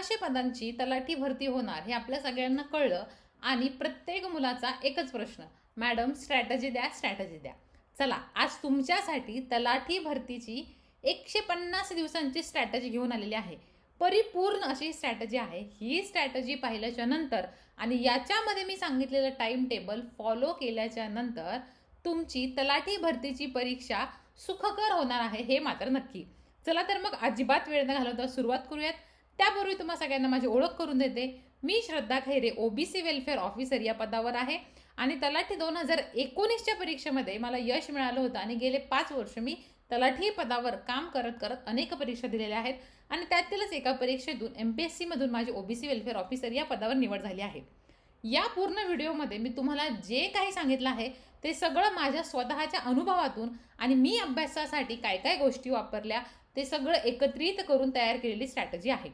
पंधराशे पदांची तलाठी भरती होणार हे आपल्या सगळ्यांना कळलं आणि प्रत्येक मुलाचा एकच प्रश्न मॅडम स्ट्रॅटजी द्या स्ट्रॅटजी द्या. चला आज तुमच्यासाठी तलाठी भरतीची एकशे पन्नास दिवसांची स्ट्रॅटजी घेऊन आलेली आहे. परिपूर्ण अशी स्ट्रॅटजी आहे. ही स्ट्रॅटजी पाहिल्याच्या नंतर आणि याच्यामध्ये मी सांगितलेलं टाइम टेबल फॉलो केल्याच्यानंतर तुमची तलाठी भरतीची परीक्षा सुखकर होणार आहे हे मात्र नक्की. चला तर मग अजिबात वेळ न घालवता सुरुवात करूयात. त्यापूर्वी तुम्हा सगळ्यांना माझी ओळख करून देते. मी Shraddha Khaire OBC welfare officer या पदावर आहे. आणि तलाठी दोन हजार एकोणीसच्या परीक्षेमध्ये मला यश मिळालं होतं आणि गेले पाच वर्ष मी तलाठी पदावर काम करत करत अनेक परीक्षा दिलेल्या आहेत. आणि त्यातीलच एका परीक्षेतून एम पी एस सीमधून माझी ओबीसी वेलफेअर ऑफिसर या पदावर निवड झाली आहे. या पूर्ण व्हिडिओमध्ये मी तुम्हाला जे काही सांगितलं आहे ते सगळं माझ्या स्वतःच्या अनुभवातून आणि मी अभ्यासासाठी काय काय गोष्टी वापरल्या ते सगळं एकत्रित करून तयार केलेली स्ट्रॅटजी आहे.